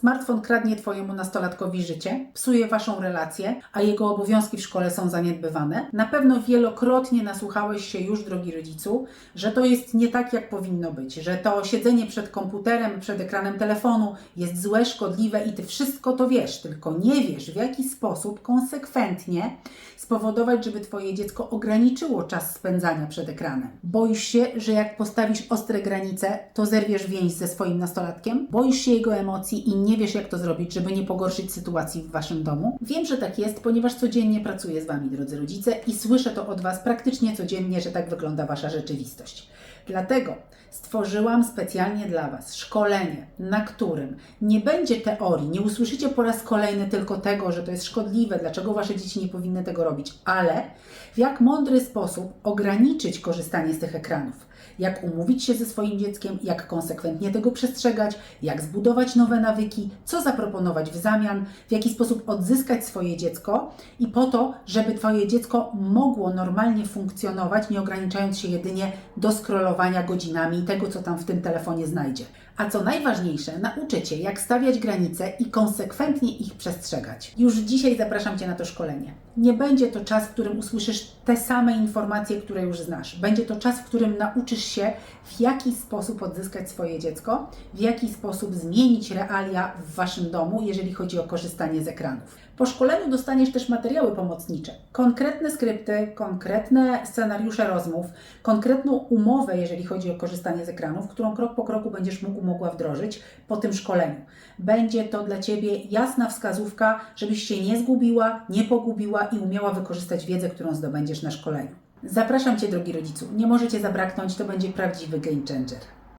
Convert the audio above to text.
Smartfon kradnie Twojemu nastolatkowi życie, psuje Waszą relację, a jego obowiązki w szkole są zaniedbywane. Na pewno wielokrotnie nasłuchałeś się już, drogi rodzicu, że to jest nie tak, jak powinno być, że to siedzenie przed komputerem, przed ekranem telefonu jest złe, szkodliwe i Ty wszystko to wiesz, tylko nie wiesz, w jaki sposób konsekwentnie spowodować, żeby Twoje dziecko ograniczyło czas spędzania przed ekranem. Boisz się, że jak postawisz ostre granice, to zerwiesz więź ze swoim nastolatkiem? Boisz się jego emocji i nie wiesz, jak to zrobić, żeby nie pogorszyć sytuacji w Waszym domu? Wiem, że tak jest, ponieważ codziennie pracuję z Wami, drodzy rodzice, i słyszę to od Was praktycznie codziennie, że tak wygląda Wasza rzeczywistość. Dlatego stworzyłam specjalnie dla Was szkolenie, na którym nie będzie teorii, nie usłyszycie po raz kolejny tylko tego, że to jest szkodliwe, dlaczego Wasze dzieci nie powinny tego robić, ale w jak mądry sposób ograniczyć korzystanie z tych ekranów. Jak umówić się ze swoim dzieckiem, jak konsekwentnie tego przestrzegać, jak zbudować nowe nawyki, co zaproponować w zamian, w jaki sposób odzyskać swoje dziecko i po to, żeby Twoje dziecko mogło normalnie funkcjonować, nie ograniczając się jedynie do scrollowania godzinami tego, co tam w tym telefonie znajdzie. A co najważniejsze, nauczycie, jak stawiać granice i konsekwentnie ich przestrzegać. Już dzisiaj zapraszam Cię na to szkolenie. Nie będzie to czas, w którym usłyszysz te same informacje, które już znasz. Będzie to czas, w którym nauczysz się, w jaki sposób odzyskać swoje dziecko, w jaki sposób zmienić realia w Waszym domu, jeżeli chodzi o korzystanie z ekranów. Po szkoleniu dostaniesz też materiały pomocnicze, konkretne skrypty, konkretne scenariusze rozmów, konkretną umowę, jeżeli chodzi o korzystanie z ekranów, którą krok po kroku będziesz mógł, mogła wdrożyć po tym szkoleniu. Będzie to dla Ciebie jasna wskazówka, żebyś się nie zgubiła, nie pogubiła i umiała wykorzystać wiedzę, którą zdobędziesz na szkoleniu. Zapraszam Cię, drogi rodzicu. Nie możecie zabraknąć, to będzie prawdziwy game changer.